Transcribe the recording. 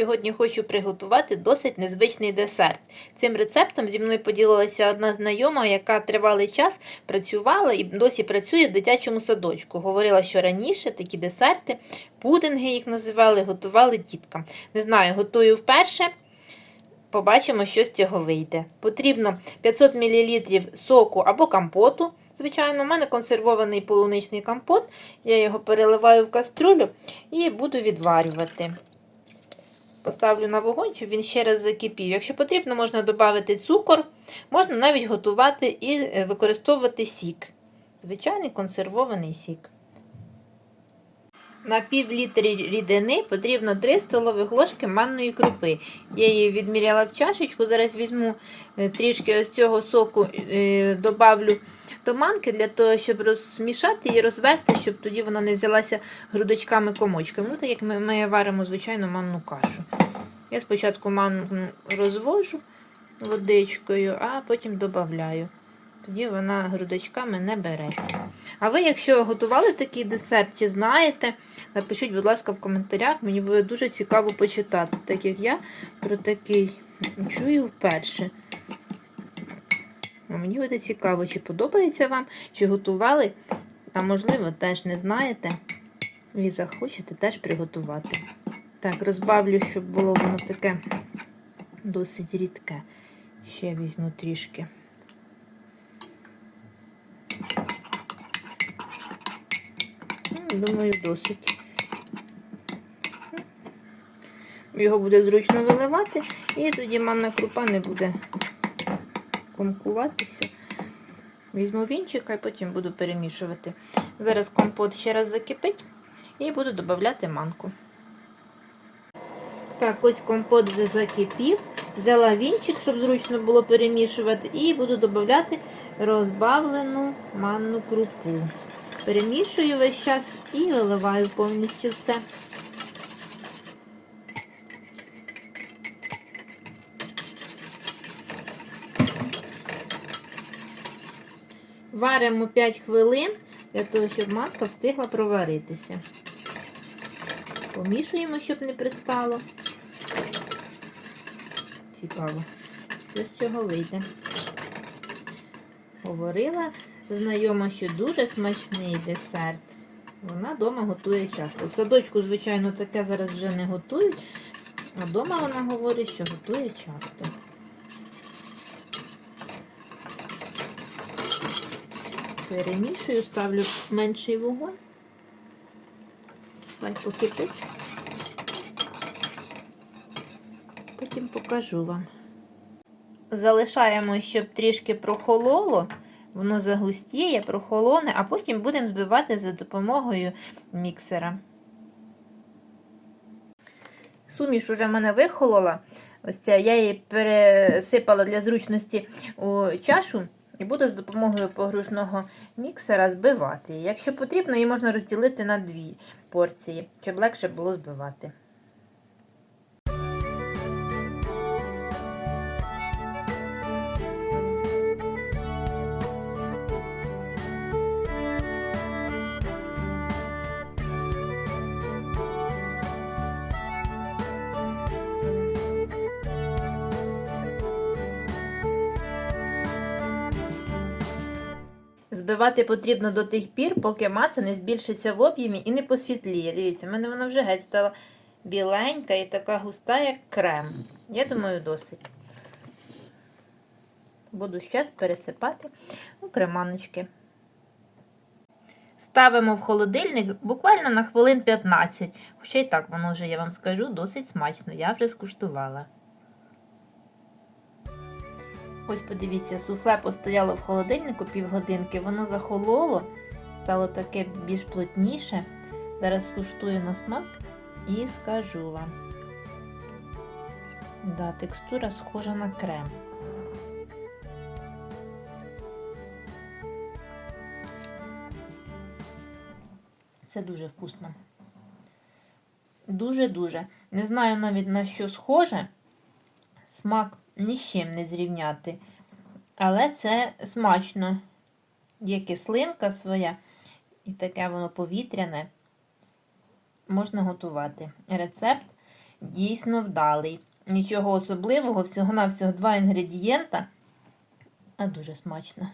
Сьогодні хочу приготувати досить незвичний десерт. Цим рецептом зі мною поділилася одна знайома, яка тривалий час працювала і досі працює в дитячому садочку. Говорила, що раніше такі десерти, пудинги їх називали, готували діткам. Не знаю, готую вперше. Побачимо, що з цього вийде. Потрібно 500 мл соку або компоту. Звичайно, у мене консервований полуничний компот. Я його переливаю в каструлю і буду відварювати. Поставлю на вогонь, щоб він ще раз закипів. Якщо потрібно, можна додати цукор, можна навіть готувати і е, використовувати сік. Звичайний консервований сік. На пів літри рідини потрібно 3 столових ложки манної крупи. Я її відміряла в чашечку. Зараз візьму е, трішки ось цього соку, е, добавлю до для того, щоб розмішати і розвести, щоб тоді вона не взялася грудочками-комочками. Ну, так як ми, ми варимо звичайну манну кашу. Я спочатку манну розвожу водичкою, а потім додаю. Тоді вона грудочками не береться. А ви, якщо готували такий десерт, чи знаєте, напишіть, будь ласка, в коментарях. Мені буде дуже цікаво почитати, так як я про такий чую вперше. Мені буде цікаво, чи подобається вам, чи готували, а можливо, теж не знаєте. І захочете теж приготувати. Так, розбавлю, щоб було воно таке досить рідке. Ще візьму трішки. Думаю, досить. Його буде зручно виливати, і тоді манна крупа не буде комкуватися. Візьму вінчика і потім буду перемішувати. Зараз компот ще раз закипить і буду додати манку. Так, ось компот вже закипів. Взяла вінчик, щоб зручно було перемішувати, і буду додати розбавлену манну крупу. Перемішую весь час і виливаю повністю все. Варимо 5 хвилин для того, щоб матка встигла проваритися. Помішуємо, щоб не пристало. Цікаво, що з цього вийде. Говорила знайома, що дуже смачний десерт. Вона вдома готує часто. В садочку, звичайно, таке зараз вже не готують, а вдома вона говорить, що готує часто. Перемішую, ставлю менший вогонь. Хай покипить. Потім покажу вам. Залишаємо, щоб трішки прохололо. Воно загустіє, прохолоне, а потім будемо збивати за допомогою міксера. Суміш уже в мене вихолола. Ось ця, я її пересипала для зручності у чашу і буду з допомогою погружного міксера збивати. Якщо потрібно, її можна розділити на дві порції, щоб легше було збивати. Збивати потрібно до тих пір, поки маса не збільшиться в об'ємі і не посвітліє. Дивіться, в мене вона вже геть стала біленька і така густа, як крем. Я думаю, досить. Буду ще пересипати у креманочки. Ставимо в холодильник буквально на хвилин 15. Хоча і так воно вже, я вам скажу, досить смачно. Я вже скуштувала. Ось подивіться, суфле постояло в холодильнику півгодинки, воно захололо, стало таке більш плотніше. Зараз скуштую на смак і скажу вам. Да, текстура схожа на крем. Це дуже вкусно. Дуже-дуже. Не знаю навіть на що схоже. Смак ні з чим не зрівняти. Але це смачно. Є кислинка своя, і таке воно повітряне. Можна готувати. Рецепт дійсно вдалий. Нічого особливого, всього-навсього два інгредієнта, а дуже смачно.